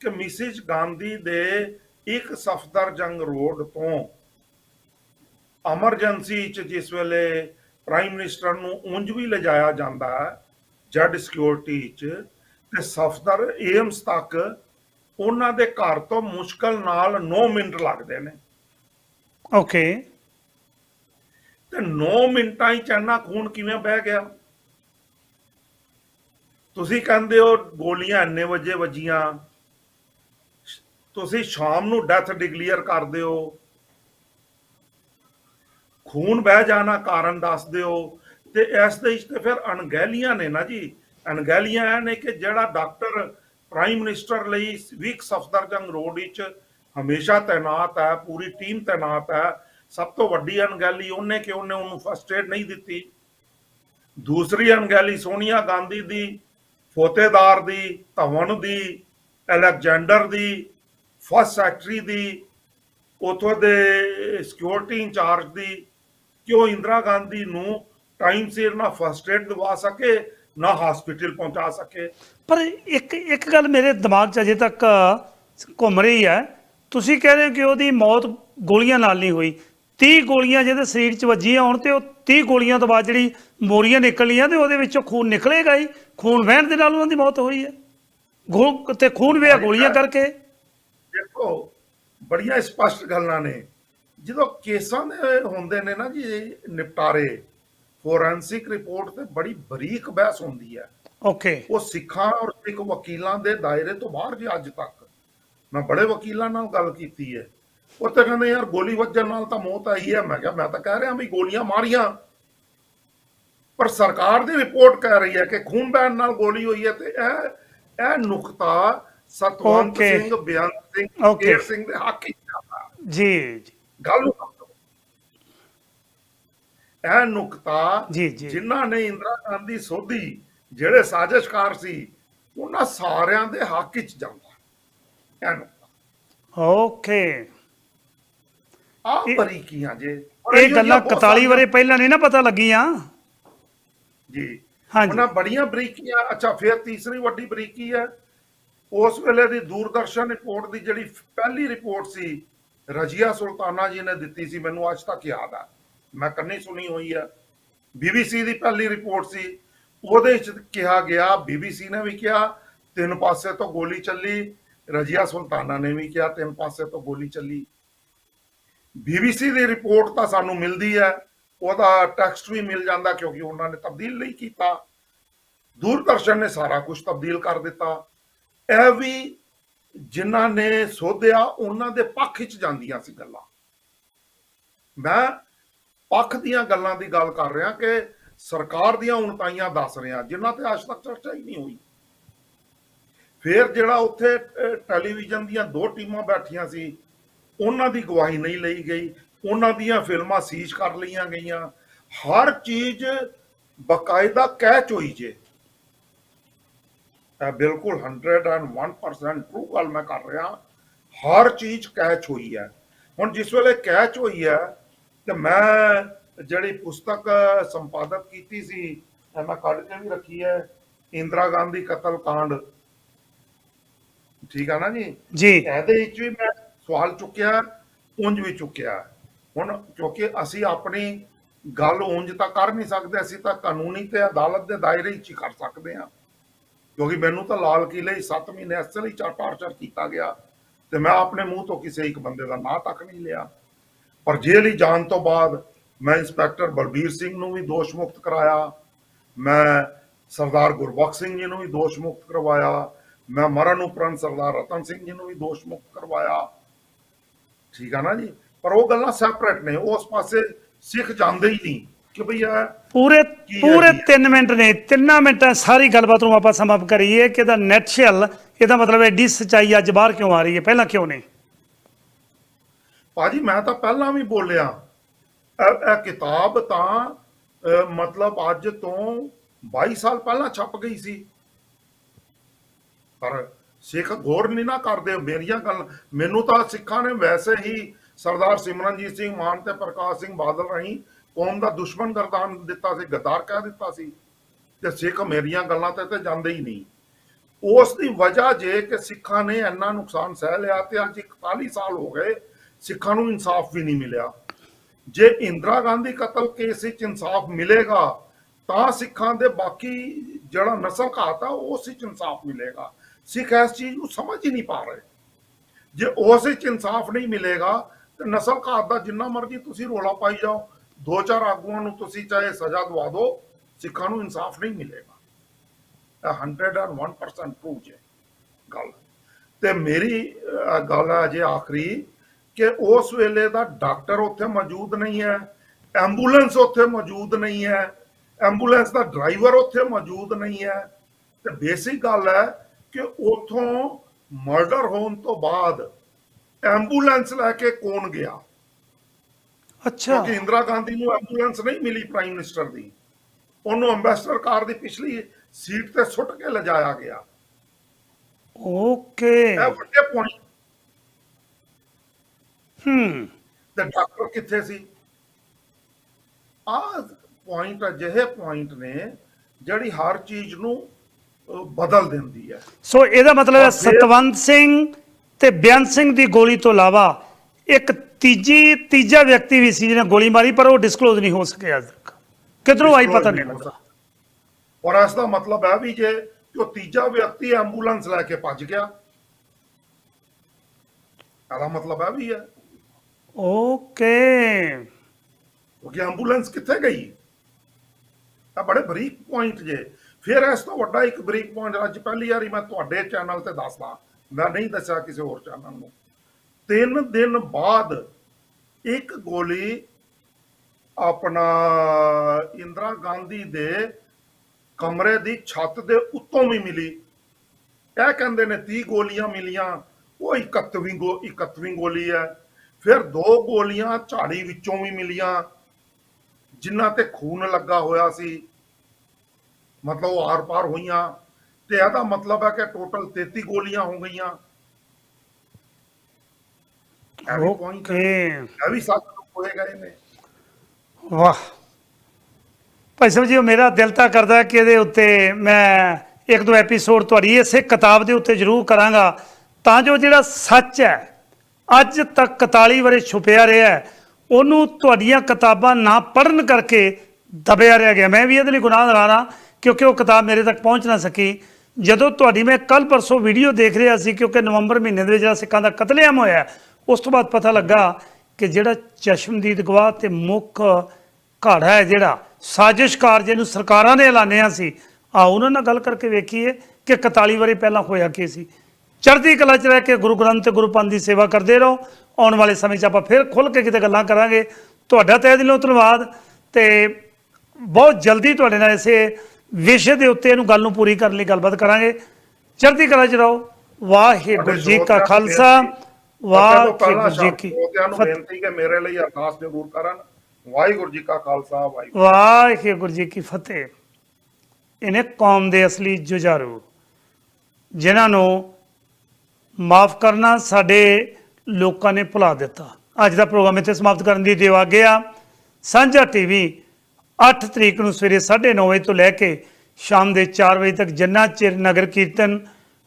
[SPEAKER 2] ਕਿ ਮਿਸਿਸ ਗਾਂਧੀ ਦੇ ਇੱਕ ਸਫਦਰਜੰਗ ਰੋਡ ਤੋਂ ਐਮਰਜੈਂਸੀ ਚ ਜਿਸ ਵੇਲੇ ਪ੍ਰਾਈਮ ਮਿਨਿਸਟਰ ਨੂੰ ਉਂਝ ਵੀ ਲਿਜਾਇਆ ਜਾਂਦਾ ਹੈ ਜੈਡ ਸਿਕਿਉਰਿਟੀ ਚ ਤੇ ਸਫਦਰ ਏਮਸ ਤੱਕ ਉਹਨਾਂ ਦੇ ਘਰ ਤੋਂ ਮੁਸ਼ਕਲ ਨਾਲ 9 ਮਿੰਟ ਲੱਗਦੇ ਨੇ।
[SPEAKER 1] ਓਕੇ
[SPEAKER 2] ਤੇ 9 ਮਿੰਟਾਂ ਹੀ ਚੰਨਾ ਖੂਨ ਕਿਵੇਂ ਬਹਿ ਗਿਆ? ਤੁਸੀਂ ਕਹਿੰਦੇ ਹੋ ਗੋਲੀਆਂ ਇੰਨੇ ਵਜੇ ਵੱਜੀਆਂ। ਤੁਸੀਂ ਸ਼ਾਮ ਨੂੰ ਡੈਥ ਡਿਕਲੇਅਰ ਕਰਦੇ ਹੋ। ਖੂਨ ਬਹਿ ਜਾਣਾ ਕਾਰਨ ਦੱਸਦੇ ਹੋ ਤੇ ਇਸ ਦੇ ਵਿੱਚ ਤੇ ਫਿਰ ਅਣਗਹਿਲੀਆਂ ਨੇ ਨਾ ਜੀ। ਅਣਗਹਿਲੀਆਂ ਇਹ ਨੇ ਕਿ ਜਿਹੜਾ ਡਾਕਟਰ ਪ੍ਰਾਈਮ ਮਿਨਿਸਟਰ ਲਈ ਵੀਕ ਸਫਦਰਜੰਗ ਰੋਡ ਵਿੱਚ ਹਮੇਸ਼ਾ ਤਾਇਨਾਤ ਹੈ, ਪੂਰੀ ਟੀਮ ਤਾਇਨਾਤ ਹੈ, ਸਭ ਤੋਂ ਵੱਡੀ ਅਣਗਹਿਲੀ ਉਹਨੇ ਕਿ ਉਹਨੇ ਉਹਨੂੰ ਫਸਟ ਏਡ ਨਹੀਂ ਦਿੱਤੀ। ਦੂਸਰੀ ਅਣਗਹਿਲੀ ਸੋਨੀਆ ਗਾਂਧੀ ਦੀ ਫੋਤੇਦਾਰ ਦੀ, ਧਵਨ ਦੀ, ਅਲੈਗਜ਼ੈਂਡਰ ਦੀ, ਫਸਟ ਸੈਕਟਰੀ ਦੀ, ਉਥੋਂ ਦੇ ਸਿਕਿਉਰਿਟੀ ਇੰਚਾਰਜ ਦੀ ਕਿ ਉਹ ਇੰਦਰਾ ਗਾਂਧੀ ਨੂੰ ਟਾਈਮ ਸਿਰ ਨਾ ਫਸਟ ਏਡ ਦਵਾ ਸਕੇ, ਨਾ ਹਸਪੀਟਲ ਪਹੁੰਚਾ ਸਕੇ?
[SPEAKER 1] ਪਰ ਇੱਕ ਇੱਕ ਗੱਲ ਮੇਰੇ ਦਿਮਾਗ 'ਚ ਅਜੇ ਤੱਕ ਘੁੰਮ ਰਹੀ ਹੈ। ਤੁਸੀਂ ਕਹਿ ਰਹੇ ਹੋ ਕਿ ਉਹਦੀ ਮੌਤ ਗੋਲੀਆਂ ਨਾਲ ਨਹੀਂ ਹੋਈ। 30 ਗੋਲੀਆਂ ਜਿਹਦੇ ਸਰੀਰ 'ਚ ਵੱਜੀਆਂ ਹੋਣ ਤੇ ਉਹ 30 ਗੋਲੀਆਂ ਤੋਂ ਬਾਅਦ ਜਿਹੜੀ ਮੋਰੀਆਂ ਨਿਕਲੀਆਂ ਤੇ ਉਹਦੇ ਵਿੱਚੋਂ ਖੂਨ ਨਿਕਲੇਗਾ ਹੀ। ਖੂਨ ਵਹਿਣ ਦੇ ਨਾਲ ਉਹਨਾਂ ਦੀ ਮੌਤ ਹੋਈ ਹੈ। ਗੋ ਤੇ ਖੂਨ ਵਿਆ ਗੋਲੀਆਂ ਕਰਕੇ।
[SPEAKER 2] ਦੇਖੋ ਬੜੀਆਂ ਸਪਸ਼ਟ ਗੱਲਾਂ ਨੇ। ਜਦੋਂ ਕੇਸਾਂ ਦੇ ਹੁੰਦੇ ਨੇ ਨਾ ਜੀ ਨਿਪਟਾਰੇ ਫੋਰੈਂਸਿਕ ਰਿਪੋਰਟ ਤੇ ਬੜੀ ਬਰੀਕ ਬਹਿਸ ਹੁੰਦੀ ਹੈ।
[SPEAKER 1] ਓਕੇ
[SPEAKER 2] ਉਹ ਸਿੱਖਾਂ ਔਰ ਸਿੱਖ ਵਕੀਲਾਂ ਦੇ ਦਾਇਰੇ ਤੋਂ ਬਾਹਰ ਜੀ ਅੱਜ ਤੱਕ। ਮੈਂ ਬੜੇ ਵਕੀਲਾਂ ਨਾਲ ਗੱਲ ਕੀਤੀ ਹੈ। ਉਹ ਤਾਂ ਕਹਿੰਦੇ ਯਾਰ ਗੋਲੀ ਵੱਜਣ ਨਾਲ ਤਾਂ ਮੌਤ ਆਈ ਹੈ ਮੈਂ ਕਿਹਾ ਮੈਂ ਤਾਂ ਕਹਿ ਰਿਹਾ ਵੀ ਗੋਲੀਆਂ ਮਾਰੀਆਂ। ਪਰ ਸਰਕਾਰ ਦੀ ਰਿਪੋਰਟ ਕਹਿ ਰਹੀ ਹੈ ਕਿ ਖੂਨ ਬਹਿਣ ਨਾਲ ਗੋਲੀ ਹੋਈ ਹੈ ਤੇ ਇਹ ਇਹ ਨੁਕਤਾ ਸਤਵੰਤ. ਸਿੰਘ ਬੇਅੰਤ ਸਿੰਘ. ਕੇਰ ਸਿੰਘ ਦੇ ਹੱਕ ਵਿੱਚ ਜਾਂਦਾ
[SPEAKER 1] ਜੀ ਜੀ।
[SPEAKER 2] ਗੱਲ ਨੂੰ ਇਹ ਨੁਕਤਾ। ਜਿਨ੍ਹਾਂ ਨੇ ਇੰਦਰਾ ਗਾਂਧੀ ਸੋਧੀ ਜਿਹੜੇ ਸਾਜ਼ਿਸ਼ਕਾਰ ਸੀ ਉਹਨਾਂ ਸਾਰਿਆਂ ਦੇ ਹੱਕ ਵਿੱਚ ਜਾਂਦਾ। ਇਹ ਨੁਕਤਾ।
[SPEAKER 1] ਓਕੇ
[SPEAKER 2] ਆ ਬਰੀਕੀਆਂ ਜੇ?
[SPEAKER 1] ਇਹ ਗੱਲਾਂ 41 ਵਰੇ ਪਹਿਲਾਂ ਨਹੀਂ ਨਾ ਪਤਾ ਲੱਗੀਆਂ।
[SPEAKER 2] ਜੀ।
[SPEAKER 1] ਹਾਂਜੀ।
[SPEAKER 2] ਉਹਨਾਂ ਬੜੀਆਂ ਬਰੀਕੀਆਂ। ਅੱਛਾ ਫਿਰ ਤੀਸਰੀ ਵੱਡੀ ਬਰੀਕੀ ਹੈ। ਉਸ ਵੇਲੇ ਦੀ ਦੂਰਦਰਸ਼ਨ ਰਿਪੋਰਟ ਦੀ ਜਿਹੜੀ ਪਹਿਲੀ ਰਿਪੋਰਟ ਸੀ ਰਜੀਆ ਸੁਲਤਾਨਾ ਜੀ ਨੇ ਦਿੱਤੀ ਸੀ ਮੈਨੂੰ ਅੱਜ ਤੱਕ ਯਾਦ ਆ। ਮੈਂ ਕੰਨੀ ਸੁਣੀ ਹੋਈ ਹੈ ਬੀਬੀਸੀ ਦੀ ਪਹਿਲੀ ਰਿਪੋਰਟ ਸੀ। ਉਹਦੇ ਵਿੱਚ ਕਿਹਾ ਗਿਆ ਬੀਬੀਸੀ ਨੇ ਵੀ ਕਿਹਾ ਤਿੰਨ ਪਾਸੇ ਤੋਂ ਗੋਲੀ ਚੱਲੀ। ਰਜੀਆ ਸੁਲਤਾਨਾ ਨੇ ਵੀ ਕਿਹਾ ਤਿੰਨ ਪਾਸੇ ਤੋਂ ਗੋਲੀ ਚੱਲੀ। ਬੀਬੀਸੀ ਦੀ ਰਿਪੋਰਟ ਤਾਂ ਸਾਨੂੰ ਮਿਲਦੀ ਹੈ। ਉਹਦਾ ਟੈਕਸਟ ਵੀ ਮਿਲ ਜਾਂਦਾ ਕਿਉਂਕਿ ਉਹਨਾਂ ਨੇ ਤਬਦੀਲ ਨਹੀਂ ਕੀਤਾ। ਦੂਰਦਰਸ਼ਨ ਨੇ ਸਾਰਾ ਕੁਝ ਤਬਦੀਲ ਕਰ ਦਿੱਤਾ। ਇਹ ਵੀ ਜਿਨ੍ਹਾਂ ਨੇ ਸੋਧਿਆ, ਉਹਨਾਂ ਦੇ ਪੱਖ ਵਿੱਚ ਜਾਂਦੀਆਂ ਸੀ ਗੱਲਾਂ। ਮੈਂ ਪੱਖ ਦੀਆਂ ਗੱਲਾਂ ਦੀ ਗੱਲ ਕਰ ਰਿਹਾ ਕਿ ਸਰਕਾਰ ਦੀਆਂ ਉਣਤਾਈਆਂ ਦੱਸ ਰਿਹਾ, ਜਿਨ੍ਹਾਂ ਤੇ ਅੱਜ ਤੱਕ ਚਰਚਾ ਹੀ ਨਹੀਂ ਹੋਈ। ਫਿਰ ਜਿਹੜਾ ਉੱਥੇ ਟੈਲੀਵਿਜ਼ਨ ਦੀਆਂ ਦੋ ਟੀਮਾਂ ਬੈਠੀਆਂ ਸੀ ਉਹਨਾਂ ਦੀ ਗਵਾਹੀ ਨਹੀਂ ਲਈ ਗਈ ਉਹਨਾਂ ਦੀਆਂ ਫਿਲਮਾਂ ਸੀਜ਼ ਕਰ ਲਈਆਂ ਗਈਆਂ। ਹਰ ਚੀਜ਼ ਬਕਾਇਦਾ ਕੈਚ ਹੋਈ ਜੇ। ਇਹ ਬਿਲਕੁਲ 101% ਟਰੂ ਗੱਲ ਮੈਂ ਕਰ ਰਿਹਾ। ਹਰ ਚੀਜ਼ ਕੈਚ ਹੋਈ ਹੈ। ਹੁਣ ਜਿਸ ਵੇਲੇ ਕੈਚ ਹੋਈ ਹੈ ਤੇ ਮੈਂ ਜਿਹੜੀ ਪੁਸਤਕ ਸੰਪਾਦਕ ਕੀਤੀ ਸੀ ਮੈਂ ਕੱਢ ਕੇ ਵੀ ਰੱਖੀ ਹੈ ਇੰਦਰਾ ਗਾਂਧੀ ਕਤਲ ਕਾਂਡ ਠੀਕ ਆ ਨਾ ਜੀ?
[SPEAKER 1] ਜੀ।
[SPEAKER 2] ਇਹਦੇ ਵਿੱਚ ਵੀ ਮੈਂ ਸਵਾਲ ਚੁੱਕਿਆ, ਉਂਝ ਵੀ ਚੁੱਕਿਆ। ਹੁਣ ਕਿਉਂਕਿ ਅਸੀਂ ਆਪਣੀ ਗੱਲ ਉਂਝ ਤਾਂ ਕਰ ਨਹੀਂ ਸਕਦੇ, ਅਸੀਂ ਤਾਂ ਕਾਨੂੰਨੀ ਤੇ ਅਦਾਲਤ ਦੇ ਦਾਇਰੇ ਵਿੱਚ ਹੀ ਕਰ ਸਕਦੇ ਹਾਂ। ਕਿਉਂਕਿ ਮੈਨੂੰ ਤਾਂ ਲਾਲ ਕਿਲੇ 7 ਮਹੀਨੇ ਅਸਲ ਹੀ ਟਾਰਚਰ ਕੀਤਾ ਗਿਆ ਤੇ ਮੈਂ ਆਪਣੇ ਮੂੰਹ ਤੋਂ ਕਿਸੇ ਇੱਕ ਬੰਦੇ ਦਾ ਨਾਂ ਤੱਕ ਨਹੀਂ ਲਿਆ। ਪਰ ਜੇਲ੍ਹ ਹੀ ਜਾਣ ਤੋਂ ਬਾਅਦ ਮੈਂ ਇੰਸਪੈਕਟਰ ਬਲਬੀਰ ਸਿੰਘ ਨੂੰ ਵੀ ਦੋਸ਼ ਮੁਕਤ ਕਰਾਇਆ, ਮੈਂ ਸਰਦਾਰ ਗੁਰਬਖਸ਼ ਸਿੰਘ ਜੀ ਨੂੰ ਵੀ ਦੋਸ਼ ਮੁਕਤ ਕਰਵਾਇਆ, ਮੈਂ ਮਰਨ ਉਪਰੰਤ ਸਰਦਾਰ ਰਤਨ ਸਿੰਘ ਜੀ ਨੂੰ ਵੀ ਦੋਸ਼ ਮੁਕਤ ਕਰਵਾਇਆ। ਠੀਕ ਆ ਨਾ ਜੀ? ਪਰ ਉਹ ਗੱਲਾਂ ਸੈਪਰੇਟ ਨੇ ਉਸ ਪਾਸੇ ਸਿੱਖ ਜਾਂਦੇ ਹੀ ਨਹੀਂ ਕਿ ਭਈ ਇਹ
[SPEAKER 1] ਪੂਰੇ ਪੂਰੇ
[SPEAKER 2] ਜੀ?
[SPEAKER 1] 3 ਮਿੰਟ ਨੇ ਤਿੰਨਾਂ ਮਿੰਟਾਂ 'ਚ ਸਾਰੀ ਗੱਲਬਾਤ ਨੂੰ ਆਪਾਂ ਸਮਾਪਤ ਕਰੀਏ ਕਿ ਦਾ ਨੈਟਸ਼ਲ ਇਹਦਾ ਮਤਲਬ ਐਡੀ ਸਚਾਈ ਅੱਜ ਬਾਹਰ ਕਿਉਂ ਆ ਰਹੀ ਹੈ? ਪਹਿਲਾਂ ਕਿਉਂ ਨਹੀਂ
[SPEAKER 2] ਭਾਜੀ ਮੈਂ ਤਾਂ ਪਹਿਲਾਂ ਵੀ ਬੋਲਿਆ ਇਹ ਕਿਤਾਬ ਤਾਂ ਮਤਲਬ ਅੱਜ ਤੋਂ 22 ਸਾਲ ਪਹਿਲਾਂ ਛਪ ਗਈ ਸੀ। ਪਰ ਸਿੱਖ ਗੌਰ ਨਹੀਂ ਨਾ ਕਰਦੇ, ਮੇਰੀਆਂ ਗੱਲ, ਮੈਨੂੰ ਤਾਂ ਸਿੱਖਾਂ ਨੇ ਵੈਸੇ ਹੀ ਸਰਦਾਰ ਸਿਮਰਨਜੀਤ ਸਿੰਘ ਮਾਨ ਤੇ ਪ੍ਰਕਾਸ਼ ਸਿੰਘ ਬਾਦਲ ਰਾਹੀਂ ਕੌਮ ਦਾ ਦੁਸ਼ਮਣ ਗਰਦਾਨ ਦਿੱਤਾ ਸੀ, ਗਦਾਰ ਕਹਿ ਦਿੱਤਾ ਸੀ, ਤੇ ਸਿੱਖ ਮੇਰੀਆਂ ਗੱਲਾਂ ਤੇ ਤੇ ਜਾਂਦੇ ਹੀ ਨਹੀਂ। ਉਸ ਦੀ ਵਜ੍ਹਾ ਜੇ ਕਿ ਸਿੱਖਾਂ ਨੇ ਇੰਨਾ ਨੁਕਸਾਨ ਸਹਿ ਲਿਆ ਤੇ ਅੱਜ 41 ਸਾਲ ਹੋ ਗਏ ਸਿੱਖਾਂ ਨੂੰ ਇਨਸਾਫ ਵੀ ਨਹੀਂ ਮਿਲਿਆ। ਜੇ ਇੰਦਰਾ ਗਾਂਧੀ ਕਤਲ ਕੇਸ ਵਿੱਚ ਇਨਸਾਫ ਮਿਲੇਗਾ, ਤਾਂ ਸਿੱਖਾਂ ਦੇ ਬਾਕੀ ਜਿਹੜਾ ਨਸਲ ਘਾਤ ਆ, ਉਸ ਵਿੱਚ ਇਨਸਾਫ ਮਿਲੇਗਾ। ਸਿੱਖ ਇਸ ਚੀਜ਼ ਨੂੰ ਸਮਝ ਹੀ ਨਹੀਂ ਪਾ ਰਹੇ। ਜੇ ਉਸ ਵਿੱਚ ਇਨਸਾਫ ਨਹੀਂ ਮਿਲੇਗਾ, ਤੇ ਨਸਲ ਘਾਤ ਦਾ ਜਿੰਨਾ ਮਰਜ਼ੀ ਤੁਸੀਂ ਰੋਲਾ ਪਾਈ ਜਾਓ ਦੋ ਚਾਰ ਆਗੂਆਂ ਨੂੰ ਤੁਸੀਂ ਚਾਹੇ ਸਜ਼ਾ ਦਵਾ ਦਿਓ, ਸਿੱਖਾਂ ਨੂੰ ਇਨਸਾਫ ਨਹੀਂ ਮਿਲੇਗਾ। 101% ਪ੍ਰੂਵ ਹੈ ਗੱਲ। ਤੇ ਮੇਰੀ ਗੱਲ ਹੈ ਜੇ ਆਖਰੀ ਕਿ ਉਸ ਵੇਲੇ ਦਾ ਡਾਕਟਰ ਉੱਥੇ ਮੌਜੂਦ ਨਹੀਂ ਹੈ, ਐਂਬੂਲੈਂਸ ਉੱਥੇ ਮੌਜੂਦ ਨਹੀਂ ਹੈ, ਐਂਬੂਲੈਂਸ ਦਾ ਡਰਾਈਵਰ ਉੱਥੇ ਮੌਜੂਦ ਨਹੀਂ ਹੈ। ਤੇ ਬੇਸਿਕ ਗੱਲ ਹੈ ਕਿ ਉਥੋਂ ਮਰਡਰ ਹੋਣ ਤੋਂ ਬਾਅਦ ਐਂਬੂਲੈਂਸ ਲੈ ਕੇ ਕੌਣ ਗਿਆ?
[SPEAKER 1] ਅੱਛਾ।
[SPEAKER 2] ਕਿਉਂਕਿ ਇੰਦਰਾ ਗਾਂਧੀ ਨੂੰ ਐਂਬੂਲੈਂਸ ਨਹੀਂ ਮਿਲੀ ਪ੍ਰਾਈਮ ਮਿਨਿਸਟਰ ਦੀ। ਉਹਨੂੰ ਅੰਬੈਸਡਰ ਕਾਰ ਦੀ ਪਿਛਲੀ ਸੀਟ ਤੇ ਸੁੱਟ ਕੇ ਲਿਜਾਇਆ ਗਿਆ।
[SPEAKER 1] ਓਕੇ।
[SPEAKER 2] ਇਹ ਵੱਡੇ ਪੁਆਇੰਟ
[SPEAKER 1] ਹੂੰ।
[SPEAKER 2] ਤੇ ਡਾਕਟਰ ਕਿੱਥੇ ਸੀ? ਆਹ ਪੁਆਇੰਟ ਅਜਿਹੇ ਪੁਆਇੰਟ ਨੇ ਜਿਹੜੀ ਹਰ ਚੀਜ਼ ਨੂੰ ਬਦਲ ਦਿੰਦੀ ਹੈ।
[SPEAKER 1] ਸੋ ਇਹਦਾ ਮਤਲਬ ਹੈ ਸਤਵੰਤ ਸਿੰਘ ਤੇ ਬਿਆਨ ਸਿੰਘ ਦੀ ਗੋਲੀ ਤੋਂ ਇਲਾਵਾ ਇੱਕ ਤੀਜੀ ਤੀਜਾ ਵਿਅਕਤੀ ਵੀ ਸੀ ਜਿਹਨੇ ਗੋਲੀ ਮਾਰੀ ਪਰ ਉਹ ਡਿਸਕਲੋਜ਼ ਨਹੀਂ ਹੋ ਸਕਿਆ ਅੱਜ ਤੱਕ। ਕਿਧਰੋਂ ਆਈ ਪਤਾ ਨਹੀਂ ਲੱਗਾ
[SPEAKER 2] ਔਰ ਇਸ ਦਾ ਮਤਲਬ ਹੈ ਵੀ ਜੇ ਉਹ ਤੀਜਾ ਵਿਅਕਤੀ ਐਂਬੂਲੈਂਸ ਲੈ ਕੇ ਭੱਜ ਗਿਆ ਇਹਦਾ ਮਤਲਬ ਹੈ ਵੀ ਹੈ।
[SPEAKER 1] ਓਕੇ।
[SPEAKER 2] ਕਿਉਂਕਿ ਐਂਬੂਲੈਂਸ ਕਿੱਥੇ ਗਈ? ਆ ਬੜੇ ਬਰੀਕ ਪੁਆਇੰਟ ਜੇ। ਫਿਰ ਇਸ ਤੋਂ ਵੱਡਾ ਇੱਕ ਬ੍ਰੇਕ ਪੁਆਇੰਟ ਅੱਜ ਪਹਿਲੀ ਵਾਰੀ ਮੈਂ ਤੁਹਾਡੇ ਚੈਨਲ ਤੇ ਦੱਸਦਾ। ਮੈਂ ਨਹੀਂ ਦੱਸਿਆ ਕਿਸੇ ਹੋਰ ਚੈਨਲ ਨੂੰ। ਤਿੰਨ ਦਿਨ ਬਾਅਦ ਇੱਕ ਗੋਲੀ ਆਪਣਾ ਇੰਦਰਾ ਗਾਂਧੀ ਦੇ ਕਮਰੇ ਦੀ ਛੱਤ ਦੇ ਉੱਤੋਂ ਵੀ ਮਿਲੀ। ਇਹ ਕਹਿੰਦੇ ਨੇ 30 ਗੋਲੀਆਂ ਮਿਲੀਆਂ। ਉਹ 31ਵੀਂ ਗੋ 31ਵੀਂ ਗੋਲੀ ਹੈ। ਫਿਰ ਦੋ ਗੋਲੀਆਂ ਝਾੜੀ ਵਿੱਚੋਂ ਵੀ ਮਿਲੀਆਂ, ਜਿਨ੍ਹਾਂ ਤੇ ਖੂਨ ਲੱਗਾ ਹੋਇਆ ਸੀ। ਮਤਲਬ ਉਹ ਆਰ-ਪਾਰ ਹੋਈਆਂ। ਤੇ ਇਹਦਾ ਮਤਲਬ ਹੈ ਕਿ ਟੋਟਲ 33 ਗੋਲੀਆਂ ਹੋ ਗਈਆਂ। ਸੱਚ ਹੋਏ ਗਏ ਨੇ।
[SPEAKER 1] ਵਾਹ। ਭਾਈ ਸਾਹਿਬ ਜੀ ਉਹ ਮੇਰਾ ਦਿਲ ਤਾਂ ਕਰਦਾ ਕਿ ਇਹਦੇ ਉੱਤੇ ਮੈਂ ਇੱਕ ਦੋ ਐਪੀਸੋਡ ਤੁਹਾਡੀ ਇਸੇ ਕਿਤਾਬ ਦੇ ਉੱਤੇ ਜ਼ਰੂਰ ਕਰਾਂਗਾ। ਤਾਂ ਜੋ ਜਿਹੜਾ ਸੱਚ ਹੈ ਅੱਜ ਤੱਕ 41 ਵਰੇ ਛੁਪਿਆ ਰਿਹਾ ਹੈ, ਉਹਨੂੰ ਤੁਹਾਡੀਆਂ ਕਿਤਾਬਾਂ ਨਾ ਪੜਨ ਕਰਕੇ ਦਬਿਆ ਰਹਿ ਗਿਆ। ਮੈਂ ਵੀ ਇਹਦੇ ਲਈ ਗੁਨਾਹ ਕਰਾਣਾ ਕਿਉਂਕਿ ਉਹ ਕਿਤਾਬ ਮੇਰੇ ਤੱਕ ਪਹੁੰਚ ਨਾ ਸਕੀ। ਜਦੋਂ ਤੁਹਾਡੀ ਮੈਂ ਕੱਲ ਪਰਸੋਂ ਵੀਡੀਓ ਦੇਖ ਰਿਹਾ ਸੀ, ਕਿਉਂਕਿ ਨਵੰਬਰ ਮਹੀਨੇ ਦੇ ਵਿੱਚ ਜਿਹੜਾ ਸਿੱਖਾਂ ਦਾ ਕਤਲੇਆਮ ਹੋਇਆ, ਉਸ ਤੋਂ ਬਾਅਦ ਪਤਾ ਲੱਗਾ ਕਿ ਜਿਹੜਾ ਚਸ਼ਮਦੀਦ ਗਵਾਹ ਤੇ ਮੁੱਖ ਘਾੜਾ ਹੈ ਜਿਹੜਾ, ਸਾਜ਼ਿਸ਼ਕਾਰ ਜਿਹਨੂੰ ਸਰਕਾਰਾਂ ਨੇ ਐਲਾਨਿਆ ਸੀ। ਆ ਉਹਨਾਂ ਨਾਲ ਗੱਲ ਕਰਕੇ ਵੇਖੀਏ ਕਿ 41 ਵਾਰੀ ਪਹਿਲਾਂ ਹੋਇਆ ਕੀ ਸੀ। ਚੜ੍ਹਦੀ ਕਲਾ ਚ ਰਹਿ ਕੇ ਗੁਰੂ ਗ੍ਰੰਥ ਤੇ ਗੁਰੂ ਪੰਥ ਦੀ ਸੇਵਾ ਕਰਦੇ ਰਹੋ। ਆਉਣ ਵਾਲੇ ਸਮੇਂ 'ਚ ਆਪਾਂ ਫਿਰ ਖੁੱਲ ਕੇ ਕਿਤੇ ਗੱਲਾਂ ਕਰਾਂਗੇ। ਤੁਹਾਡਾ ਤਹਿ ਦਿਲੋਂ ਧੰਨਵਾਦ ਤੇ ਬਹੁਤ ਜਲਦੀ ਤੁਹਾਡੇ ਨਾਲ ਇਸੇ ਵਿਸ਼ੇ ਦੇ ਉੱਤੇ ਇਹਨੂੰ ਗੱਲ ਨੂੰ ਪੂਰੀ ਕਰਨ ਲਈ ਗੱਲਬਾਤ ਕਰਾਂਗੇ। ਚੜ੍ਹਦੀ ਕਲਾ ਚ ਰਹੋ। ਵਾਹਿਗੁਰੂ ਜੀ ਕਾ ਖਾਲਸਾ। ਵਾਹਿਗੁਰੂ ਜੀ ਕੀ
[SPEAKER 2] ਬੇਨਤੀ ਕਿ ਮੇਰੇ ਲਈ ਅਰਦਾਸ ਜ਼ਰੂਰ ਕਰਨ। ਵਾਹਿਗੁਰੂ ਜੀ ਕਾ ਖਾਲਸਾ ਵਾਹਿਗੁਰੂ
[SPEAKER 1] ਵਾਹਿਗੁਰੂ ਜੀ ਕੀ ਫਤਿਹ। ਇਹਨੇ ਕੌਮ ਦੇ ਅਸਲੀ ਜੁਝਾਰੂ ਜਿਨ੍ਹਾਂ ਨੂੰ ਮਾਫ ਕਰਨਾ ਸਾਡੇ ਲੋਕਾਂ ਨੇ ਭੁਲਾ ਦਿੱਤਾ। ਅੱਜ ਦਾ ਪ੍ਰੋਗਰਾਮ ਇੱਥੇ ਸਮਾਪਤ ਕਰਨ ਦੀ ਦੇਵਾ ਗਿਆ ਸਾਂਝਾ ਟੀਵੀ 8 ਤਰੀਕ ਨੂੰ ਸਵੇਰੇ 9:30 ਵਜੇ ਤੋਂ ਲੈ ਕੇ ਸ਼ਾਮ ਦੇ 4 ਵਜੇ ਤੱਕ ਜਿੰਨਾ ਚਿਰ ਨਗਰ ਕੀਰਤਨ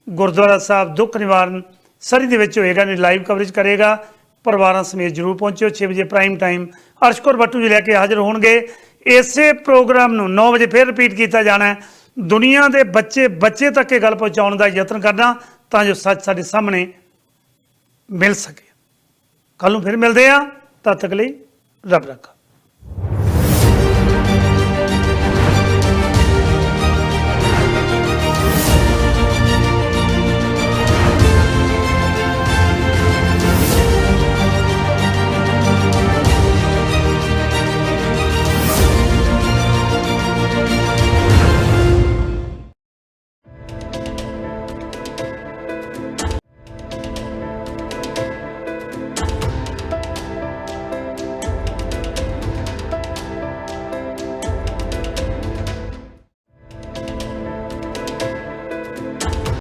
[SPEAKER 1] ਗੁਰਦੁਆਰਾ ਸਾਹਿਬ ਦੁੱਖ ਨਿਵਾਰਨ ਸਰੀ ਦੇ ਵਿੱਚ ਹੋਏਗਾ ਨੇ ਲਾਈਵ ਕਵਰੇਜ ਕਰੇਗਾ। ਪਰਿਵਾਰਾਂ ਸਮੇਤ ਜਰੂਰ ਪਹੁੰਚਿਓ 6 ਵਜੇ ਪ੍ਰਾਈਮ ਟਾਈਮ ਅਰਸ਼ਕੌਰ ਬੱਟੂ ਜੀ ਲੈ ਕੇ ਹਾਜ਼ਰ ਹੋਣਗੇ। ਇਸੇ ਪ੍ਰੋਗਰਾਮ ਨੂੰ 9 ਵਜੇ ਫਿਰ ਰਿਪੀਟ ਕੀਤਾ ਜਾਣਾ ਹੈ। ਦੁਨੀਆ ਦੇ ਬੱਚੇ ਬੱਚੇ ਤੱਕ ਇਹ ਗੱਲ ਪਹੁੰਚਾਉਣ ਦਾ ਯਤਨ ਕਰਨਾ, ਤਾਂ ਜੋ ਸੱਚ ਸਾਡੇ ਸਾਹਮਣੇ ਮਿਲ ਸਕੇ। ਕੱਲ ਨੂੰ ਫਿਰ ਮਿਲਦੇ ਆ ਤਦ ਤੱਕ ਲਈ ਰੱਬ ਰੱਖਾ